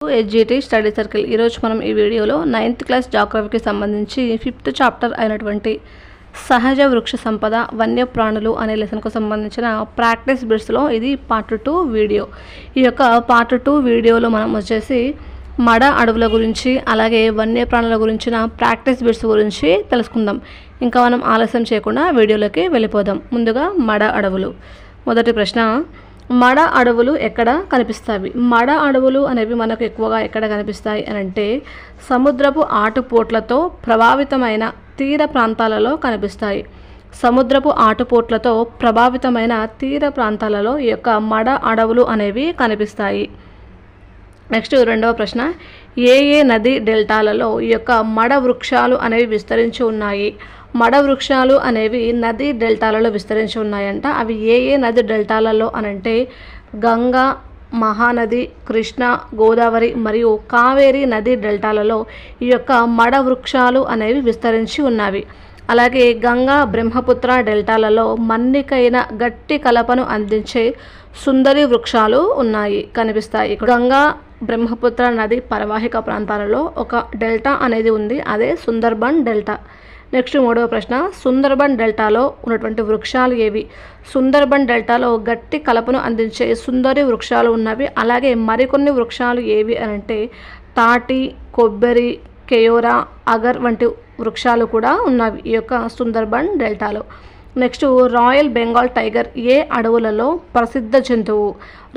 SGT study circle ఈరోజు మనం ఈ వీడియోలో నైన్త్ క్లాస్ జాగ్రఫీకి సంబంధించి ఫిఫ్త్ చాప్టర్ అయినటువంటి సహజ వృక్ష సంపద వన్యప్రాణులు అనే లెసన్కు సంబంధించిన ప్రాక్టీస్ బిట్స్లో ఇది పార్ట్ టూ వీడియో ఈ యొక్క పార్ట్ టూ వీడియోలో మనం వచ్చేసి మడ అడవుల గురించి అలాగే వన్యప్రాణుల గురించిన ప్రాక్టీస్ బిట్స్ గురించి తెలుసుకుందాం. ఇంకా మనం ఆలస్యం చేయకుండా వీడియోలోకి వెళ్ళిపోదాం. ముందుగా మడ అడవులు. మొదటి ప్రశ్న మడ అడవులు ఎక్కడ కనిపిస్తాయి? మడ అడవులు అనేవి మనకు ఎక్కువగా ఎక్కడ కనిపిస్తాయి అని అంటే సముద్రపు ఆటుపోట్లతో ప్రభావితమైన తీర ప్రాంతాలలో కనిపిస్తాయి. సముద్రపు ఆటుపోట్లతో ప్రభావితమైన తీర ప్రాంతాలలో ఈ యొక్క మడ అడవులు అనేవి కనిపిస్తాయి. నెక్స్ట్ రెండవ ప్రశ్న. ఏ ఏ నది డెల్టాలలో ఈ యొక్క మడ వృక్షాలు అనేవి విస్తరించి ఉన్నాయి? మడ వృక్షాలు అనేవి నది డెల్టాలలో విస్తరించి ఉన్నాయంట. అవి ఏ ఏ నది డెల్టాలలో అనంటే గంగా మహానది కృష్ణ గోదావరి మరియు కావేరి నది డెల్టాలలో ఈ యొక్క మడ వృక్షాలు అనేవి విస్తరించి ఉన్నవి. అలాగే గంగా బ్రహ్మపుత్ర డెల్టాలలో మన్నికైన గట్టి కలపను అందించే సుందరి వృక్షాలు ఉన్నాయి కనిపిస్తాయి. గంగా బ్రహ్మపుత్ర నది పరవాహిక ప్రాంతాలలో ఒక డెల్టా అనేది ఉంది. అదే సుందర్బన్ డెల్టా. నెక్స్ట్ మూడవ ప్రశ్న సుందర్బన్ డెల్టాలో ఉన్నటువంటి వృక్షాలు ఏవి? సుందర్బన్ డెల్టాలో గట్టి కలపను అందించే సుందరి వృక్షాలు ఉన్నవి. అలాగే మరికొన్ని వృక్షాలు ఏవి అని అంటే తాటి కొబ్బరి కేయోరా అగర్ వంటి వృక్షాలు కూడా ఉన్నవి ఈ యొక్క సుందర్బన్ డెల్టాలో. నెక్స్ట్ రాయల్ బెంగాల్ టైగర్ ఏ అడవులలో ప్రసిద్ధ జంతువు?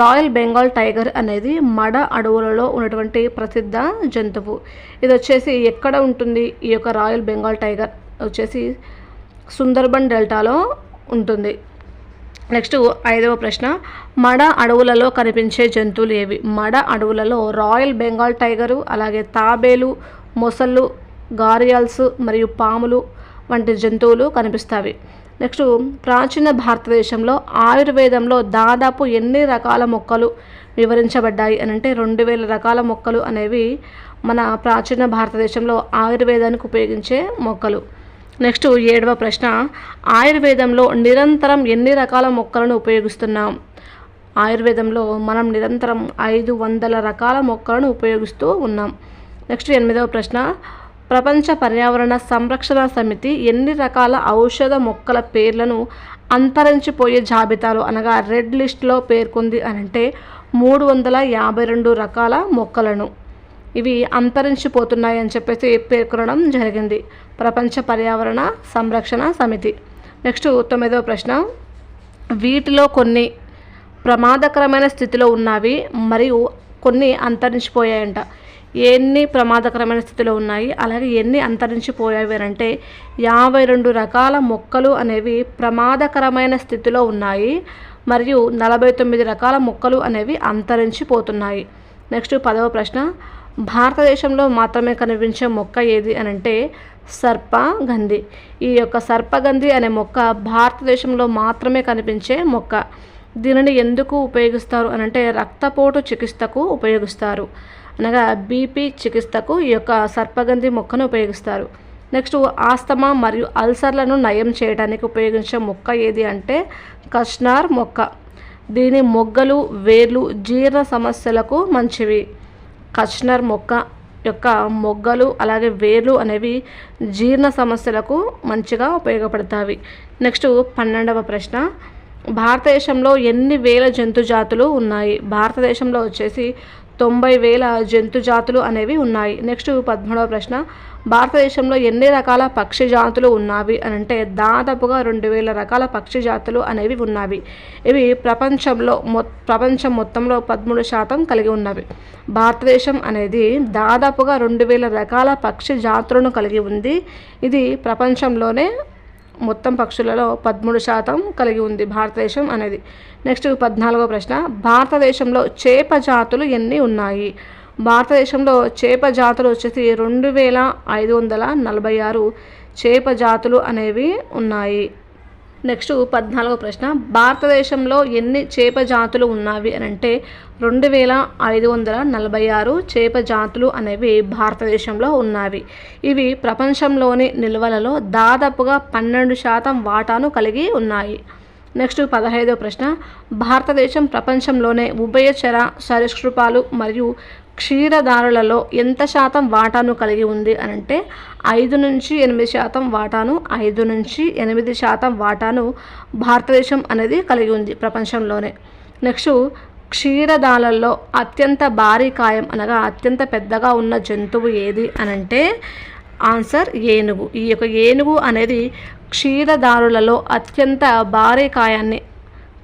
రాయల్ బెంగాల్ టైగర్ అనేది మడ అడవులలో ఉన్నటువంటి ప్రసిద్ధ జంతువు. ఇది వచ్చేసి ఎక్కడ ఉంటుంది? ఈ యొక్క రాయల్ బెంగాల్ టైగర్ వచ్చేసి సుందర్బన్ డెల్టాలో ఉంటుంది. నెక్స్ట్ ఐదవ ప్రశ్న. మడ అడవులలో కనిపించే జంతువులు ఏవి? మడ అడవులలో రాయల్ బెంగాల్ టైగరు అలాగే తాబేలు మొసళ్ళు గారియల్స్ మరియు పాములు వంటి జంతువులు కనిపిస్తాయి. నెక్స్ట్ ప్రాచీన భారతదేశంలో ఆయుర్వేదంలో దాదాపు ఎన్ని రకాల మొక్కలు వివరించబడ్డాయి అని అంటే రెండు వేల రకాల మొక్కలు అనేవి మన ప్రాచీన భారతదేశంలో ఆయుర్వేదానికి ఉపయోగించే మొక్కలు. నెక్స్ట్ ఏడవ ప్రశ్న ఆయుర్వేదంలో నిరంతరం ఎన్ని రకాల మొక్కలను ఉపయోగిస్తున్నాం? ఆయుర్వేదంలో మనం నిరంతరం ఐదు వందల రకాల మొక్కలను ఉపయోగిస్తూ ఉన్నాం. నెక్స్ట్ ఎనిమిదవ ప్రశ్న ప్రపంచ పర్యావరణ సంరక్షణ సమితి ఎన్ని రకాల ఔషధ మొక్కల పేర్లను అంతరించిపోయే జాబితాలో అనగా రెడ్ లిస్ట్లో పేర్కొంది అని అంటే మూడు వందల యాభై రెండు రకాల మొక్కలను. ఇవి అంతరించిపోతున్నాయి అని చెప్పేసి పేర్కొనడం జరిగింది. ప్రపంచ పర్యావరణ సంరక్షణ సమితి. నెక్స్ట్ తొమ్మిదవ ప్రశ్న. వీటిలో కొన్ని ప్రమాదకరమైన స్థితిలో ఉన్నవి మరియు కొన్ని అంతరించిపోయాయంట. ఎన్ని ప్రమాదకరమైన స్థితిలో ఉన్నాయి అలాగే ఎన్ని అంతరించిపోయావి అంటే యాభై రెండు రకాల మొక్కలు అనేవి ప్రమాదకరమైన స్థితిలో ఉన్నాయి మరియు నలభై తొమ్మిది రకాల మొక్కలు అనేవి అంతరించిపోతున్నాయి. నెక్స్ట్ పదవ ప్రశ్న భారతదేశంలో మాత్రమే కనిపించే మొక్క ఏది అని అంటే సర్పగంధి. ఈ యొక్క సర్పగంధి అనే మొక్క భారతదేశంలో మాత్రమే కనిపించే మొక్క. దీనిని ఎందుకు ఉపయోగిస్తారు అనంటే రక్తపోటు చికిత్సకు ఉపయోగిస్తారు. అనగా బీపీ చికిత్సకు ఈ యొక్క సర్పగంధి మొక్కను ఉపయోగిస్తారు. నెక్స్ట్ ఆస్తమా మరియు అల్సర్లను నయం చేయడానికి ఉపయోగించే మొక్క ఏది అంటే కష్నార్ మొక్క. దీని మొగ్గలు వేర్లు జీర్ణ సమస్యలకు మంచివి. కష్నర్ మొక్క యొక్క మొగ్గలు అలాగే వేర్లు అనేవి జీర్ణ సమస్యలకు మంచిగా ఉపయోగపడతాయి నెక్స్ట్ పన్నెండవ ప్రశ్న. భారతదేశంలో ఎన్ని వేల జంతు జాతులు ఉన్నాయి? భారతదేశంలో వచ్చేసి తొంభై వేల జంతు జాతులు అనేవి ఉన్నాయి. నెక్స్ట్ పదమూడవ ప్రశ్న. భారతదేశంలో ఎన్ని రకాల పక్షి జాతులు ఉన్నవి? అని అంటే దాదాపుగా రెండు వేల రకాల పక్షి జాతులు అనేవి ఉన్నవి. ఇవి ప్రపంచంలో మొ ప్రపంచం మొత్తంలో పదమూడు శాతం కలిగి ఉన్నవి. భారతదేశం అనేది దాదాపుగా రెండు వేల రకాల పక్షి జాతులను కలిగి ఉంది. ఇది ప్రపంచంలోనే మొత్తం పక్షులలో పదమూడు శాతం కలిగి ఉంది భారతదేశం అనేది. నెక్స్ట్ పద్నాలుగో ప్రశ్న. భారతదేశంలో చేప జాతులు ఎన్ని ఉన్నాయి? భారతదేశంలో చేప జాతులు వచ్చేసి రెండు వేల ఐదు వందల నలభై ఆరు చేప జాతులు అనేవి ఉన్నాయి. నెక్స్ట్ పద్నాలుగో ప్రశ్న భారతదేశంలో ఎన్ని చేప జాతులు ఉన్నవి అని అంటే రెండు వేల ఐదు వందల నలభై ఆరు చేప జాతులు అనేవి భారతదేశంలో ఉన్నవి. ఇవి ప్రపంచంలోని నిల్వలలో దాదాపుగా పన్నెండు శాతం వాటాను కలిగి ఉన్నాయి. నెక్స్ట్ పదహైదో ప్రశ్న భారతదేశం ప్రపంచంలోనే ఉభయచర సరీసృపాలు మరియు క్షీరదారులలో ఎంత శాతం వాటాను కలిగి ఉంది అని అంటే ఐదు నుంచి ఎనిమిది శాతం వాటాను ఐదు నుంచి ఎనిమిది శాతం వాటాను భారతదేశం అనేది కలిగి ఉంది ప్రపంచంలోనే. నెక్స్ట్ క్షీరదాలలో అత్యంత భారీ కాయం అనగా అత్యంత పెద్దగా ఉన్న జంతువు ఏది అనంటే ఆన్సర్ ఏనుగు. ఈ యొక్క ఏనుగు అనేది క్షీరదారులలో అత్యంత భారీ కాయాన్ని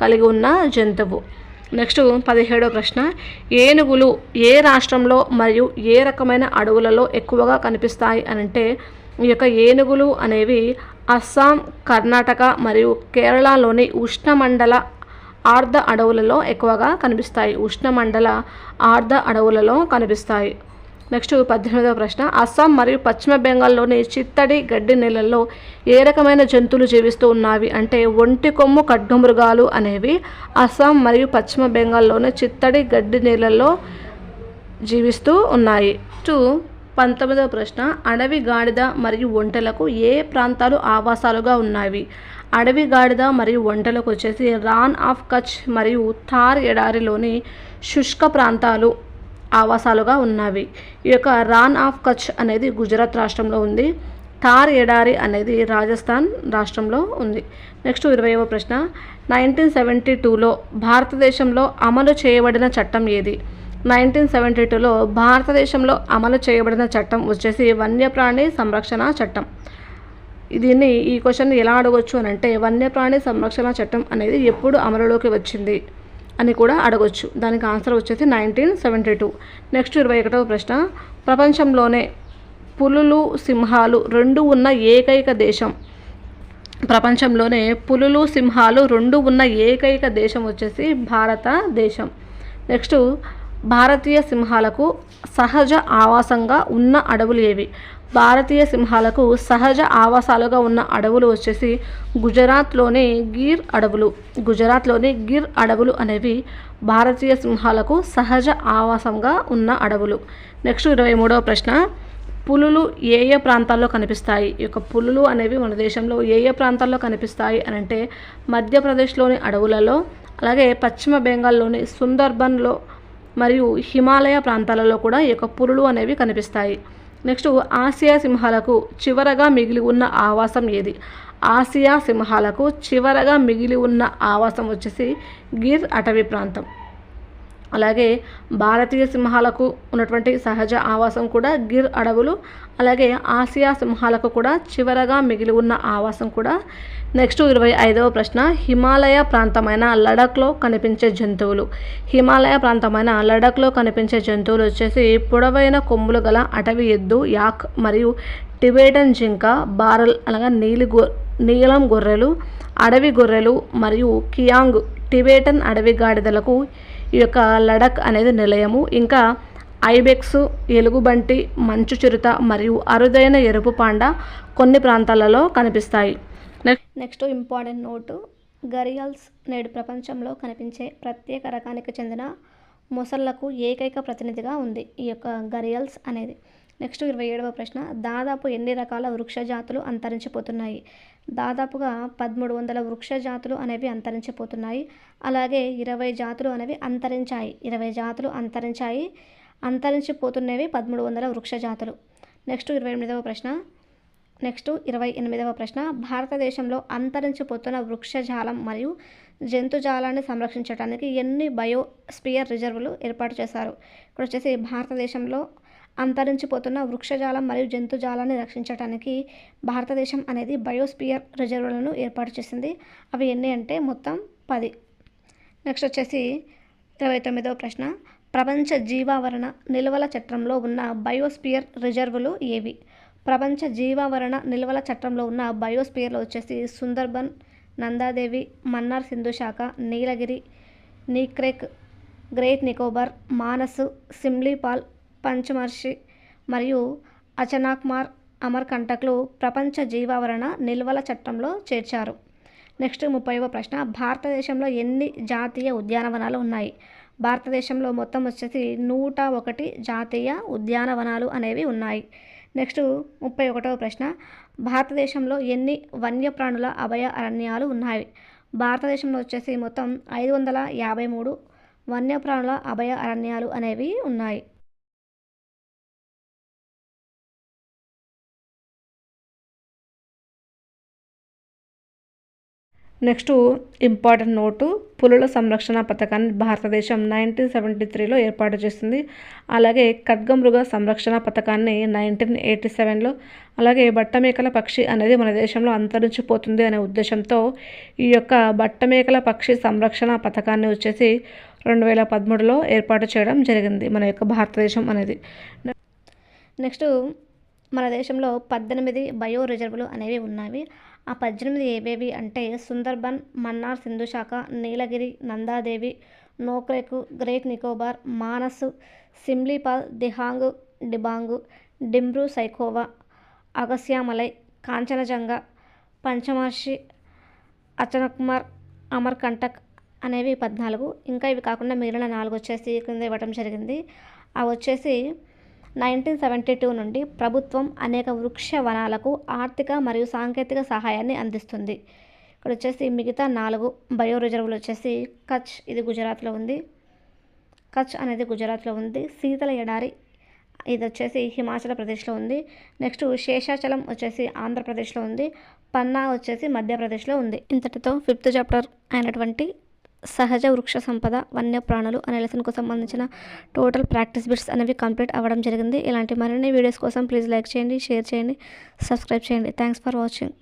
కలిగి ఉన్న జంతువు. నెక్స్ట్ పదిహేడో ప్రశ్న. ఏనుగులు ఏ రాష్ట్రంలో మరియు ఏ రకమైన అడవులలో ఎక్కువగా కనిపిస్తాయి అంటే ఈ యొక్క ఏనుగులు అనేవి అస్సాం కర్ణాటక మరియు కేరళలోని ఉష్ణమండల ఆర్ధ అడవులలో ఎక్కువగా కనిపిస్తాయి. ఉష్ణమండల ఆర్ధ అడవులలో కనిపిస్తాయి. నెక్స్ట్ పద్దెనిమిదవ ప్రశ్న. అస్సాం మరియు పశ్చిమ బెంగాల్లోని చిత్తడి గడ్డి నేలల్లో ఏ రకమైన జంతువులు జీవిస్తూ ఉన్నవి? అంటే ఒంటి కొమ్ము ఖడ్గమృగాలు అనేవి అస్సాం మరియు పశ్చిమ బెంగాల్లోని చిత్తడి గడ్డి నేలల్లో జీవిస్తూ ఉన్నాయి. టూ పంతొమ్మిదవ ప్రశ్న. అడవి గాడిద మరియు ఒంటెలకు ఏ ప్రాంతాలు ఆవాసాలుగా ఉన్నాయి అడవి గాడిద మరియు ఒంటెలకు వచ్చేసి రాన్ ఆఫ్ కచ్ మరియు థార్ ఎడారిలోని శుష్క ప్రాంతాలు ఆవాసాలుగా ఉన్నవి. ఈ యొక్క రాన్ ఆఫ్ కచ్ అనేది గుజరాత్ రాష్ట్రంలో ఉంది. థార్ ఎడారి అనేది రాజస్థాన్ రాష్ట్రంలో ఉంది. నెక్స్ట్ ఇరవైవ ప్రశ్న. నైన్టీన్ సెవెంటీ టూలో భారతదేశంలో అమలు చేయబడిన చట్టం ఏది? నైన్టీన్ సెవెంటీ టూలో భారతదేశంలో అమలు చేయబడిన చట్టం వచ్చేసి వన్యప్రాణి సంరక్షణ చట్టం. దీన్ని ఈ క్వశ్చన్ ఎలా అడగొచ్చు అని అంటే వన్యప్రాణి సంరక్షణ చట్టం అనేది ఎప్పుడు అమలులోకి వచ్చింది? అని కూడా అడగొచ్చు. దానికి ఆన్సర్ వచ్చేసి నైన్టీన్ సెవెంటీ టూ. నెక్స్ట్ ఇరవై ఒకటవ ప్రశ్న. ప్రపంచంలోనే పులులు సింహాలు రెండు ఉన్న ఏకైక దేశం. ప్రపంచంలోనే పులులు సింహాలు రెండు ఉన్న ఏకైక దేశం వచ్చేసి భారతదేశం నెక్స్ట్ భారతీయ సింహాలకు సహజ ఆవాసంగా ఉన్న అడవులు ఏవి? భారతీయ సింహాలకు సహజ ఆవాసాలుగా ఉన్న అడవులు వచ్చేసి గుజరాత్లోని గిర్ అడవులు. గుజరాత్లోని గిర్ అడవులు అనేవి భారతీయ సింహాలకు సహజ ఆవాసంగా ఉన్న అడవులు. నెక్స్ట్ ఇరవై మూడవ ప్రశ్న. పులులు ఏ ఏ ప్రాంతాల్లో కనిపిస్తాయి? ఈ యొక్క పులులు అనేవి మన దేశంలో ఏ ఏ ప్రాంతాల్లో కనిపిస్తాయి అని అంటే మధ్యప్రదేశ్లోని అడవులలో అలాగే పశ్చిమ బెంగాల్లోని సుందర్బన్లో మరియు హిమాలయ ప్రాంతాలలో కూడా ఈ యొక్క పులులు అనేవి కనిపిస్తాయి. నెక్స్ట్ ఆసియా సింహాలకు చివరగా మిగిలి ఉన్న ఆవాసం ఏది? ఆసియా సింహాలకు చివరగా మిగిలి ఉన్న ఆవాసం వచ్చేసి గిర్ అటవీ ప్రాంతం. అలాగే భారతీయ సింహాలకు ఉన్నటువంటి సహజ ఆవాసం కూడా గిర్ అడవులు అలాగే ఆసియా సింహాలకు కూడా చివరగా మిగిలి ఉన్న ఆవాసం కూడా. నెక్స్ట్ ఇరవై ఐదవ ప్రశ్న హిమాలయ ప్రాంతమైన లడఖ్లో కనిపించే జంతువులు. హిమాలయ ప్రాంతమైన లడఖ్లో కనిపించే జంతువులు వచ్చేసి పొడవైన కొమ్ములు గల అటవీ ఎద్దు యాక్ మరియు టిబేటన్ జింక బారల్ అనగా నీలి గొ నీలం గొర్రెలు అడవి గొర్రెలు మరియు కియాంగ్ టిబేటన్ అడవి గాడిదలకు ఈ యొక్క లడక్ అనేది నిలయము. ఇంకా ఐబెక్స్ ఎలుగుబంటి మంచు చిరుత మరియు అరుదైన ఎరుపు పాండ కొన్ని ప్రాంతాలలో కనిపిస్తాయి. Next important note. గరియల్స్ నేడు ప్రపంచంలో కనిపించే ప్రత్యేక రకానికి చెందిన మొసళ్ళకు ఏకైక ప్రతినిధిగా ఉంది ఈ యొక్క గరియల్స్ అనేది. నెక్స్ట్ ఇరవై ఏడవ ప్రశ్న దాదాపు ఎన్ని రకాల వృక్ష జాతులు అంతరించిపోతున్నాయి? దాదాపుగా పదమూడు వందల వృక్ష జాతులు అనేవి అంతరించిపోతున్నాయి. అలాగే ఇరవై జాతులు అనేవి అంతరించాయి. ఇరవై జాతులు అంతరించాయి. అంతరించిపోతున్నవి పదమూడు వందల వృక్ష జాతులు నెక్స్ట్ ఇరవై ఎనిమిదవ ప్రశ్న. నెక్స్ట్ ఇరవై ఎనిమిదవ ప్రశ్న. భారతదేశంలో అంతరించిపోతున్న వృక్షజాలం మరియు జంతుజాలాన్ని సంరక్షించడానికి ఎన్ని బయోస్పియర్ రిజర్వులు ఏర్పాటు చేశారు? ఇక్కడ వచ్చేసి భారతదేశంలో అంతరించిపోతున్న వృక్షజాలం మరియు జంతుజాలాన్ని రక్షించడానికి భారతదేశం అనేది బయోస్పియర్ రిజర్వులను ఏర్పాటు చేసింది. అవి ఎన్ని అంటే మొత్తం పది. నెక్స్ట్ వచ్చేసి ఇరవై తొమ్మిదవ ప్రశ్న. ప్రపంచ జీవావరణ నిల్వల చట్టంలో ఉన్న బయోస్పియర్ రిజర్వులు ఏవి? ప్రపంచ జీవావరణ నిల్వల చట్టంలో ఉన్న బయోస్పియర్లో వచ్చేసి సుందర్బన్ నందాదేవి మన్నార్ సింధు శాఖ నీలగిరి నీక్రెక్ గ్రేట్ నికోబార్ మానసు సిమ్లీపాల్ పంచమర్షి మరియు అచనాక్మార్ అమర్కంటక్లు ప్రపంచ జీవావరణ నిల్వల చట్టంలో చేర్చారు. నెక్స్ట్ ముప్పైవ ప్రశ్న. భారతదేశంలో ఎన్ని జాతీయ ఉద్యానవనాలు ఉన్నాయి? భారతదేశంలో మొత్తం వచ్చేసి నూట ఒకటి జాతీయ ఉద్యానవనాలు అనేవి ఉన్నాయి. నెక్స్ట్ ముప్పై ఒకటవ ప్రశ్న. భారతదేశంలో ఎన్ని వన్యప్రాణుల అభయ అరణ్యాలు ఉన్నాయి? భారతదేశంలో వచ్చేసి మొత్తం ఐదు వందల యాభై మూడు వన్యప్రాణుల అభయ అరణ్యాలు అనేవి ఉన్నాయి. నెక్స్ట్ ఇంపార్టెంట్ నోటు పులుల సంరక్షణ పథకాన్ని భారతదేశం నైన్టీన్ సెవెంటీ త్రీలో ఏర్పాటు చేసింది అలాగే ఖడ్గమృగ సంరక్షణ పథకాన్ని నైన్టీన్ ఎయిటీ సెవెన్లో అలాగే బట్టమేకల పక్షి అనేది మన దేశంలో అంతరించిపోతుంది అనే ఉద్దేశంతో ఈ యొక్క బట్టమేకల పక్షి సంరక్షణ పథకాన్ని వచ్చేసి రెండు వేల పదమూడులో ఏర్పాటు చేయడం జరిగింది మన యొక్క భారతదేశం అనేది. నెక్స్ట్ మన దేశంలో పద్దెనిమిది బయో రిజర్వులు అనేవి ఉన్నాయి ఆ పద్దెనిమిది ఏవేవి అంటే సుందర్బన్ మన్నార్ సింధు శాఖ నీలగిరి నందాదేవి నోక్రేకు గ్రేట్ నికోబార్ మానసు సిమ్లీపాల్ దిహాంగ్ డిబాంగ్ డింబ్రూ సైకోవా అగస్యామలై కాంచనజంగా పంచమర్షి అచనకుమార్ అమర్కంటక్ అనేవి పద్నాలుగు. ఇంకా ఇవి కాకుండా మిగిలిన నాలుగు వచ్చేసి కింద ఇవ్వడం జరిగింది. అవి వచ్చేసి నైన్టీన్ సెవెంటీ టూ నుండి ప్రభుత్వం అనేక వృక్ష వనాలకు ఆర్థిక మరియు సాంకేతిక సహాయాన్ని అందిస్తుంది. ఇక్కడ వచ్చేసి మిగతా నాలుగు బయో రిజర్వులు వచ్చేసి కచ్ ఇది గుజరాత్లో ఉంది. కచ్ అనేది గుజరాత్లో ఉంది. శీతల ఎడారి ఇది వచ్చేసి హిమాచల్ ప్రదేశ్లో ఉంది. నెక్స్ట్ శేషాచలం వచ్చేసి ఆంధ్రప్రదేశ్లో ఉంది. పన్నా వచ్చేసి మధ్యప్రదేశ్లో ఉంది. ఇంతటితో ఫిఫ్త్ చాప్టర్ అయినటువంటి సహజ వృక్ష సంపద వన్యప్రాణులు అనే లెసన్కు సంబంధించిన టోటల్ ప్రాక్టీస్ బిట్స్ అనేవి కంప్లీట్ అవ్వడం జరిగింది. ఇలాంటి మరిన్ని వీడియోస్ కోసం ప్లీజ్ లైక్ చేయండి షేర్ చేయండి సబ్స్క్రైబ్ చేయండి. Thanks for watching.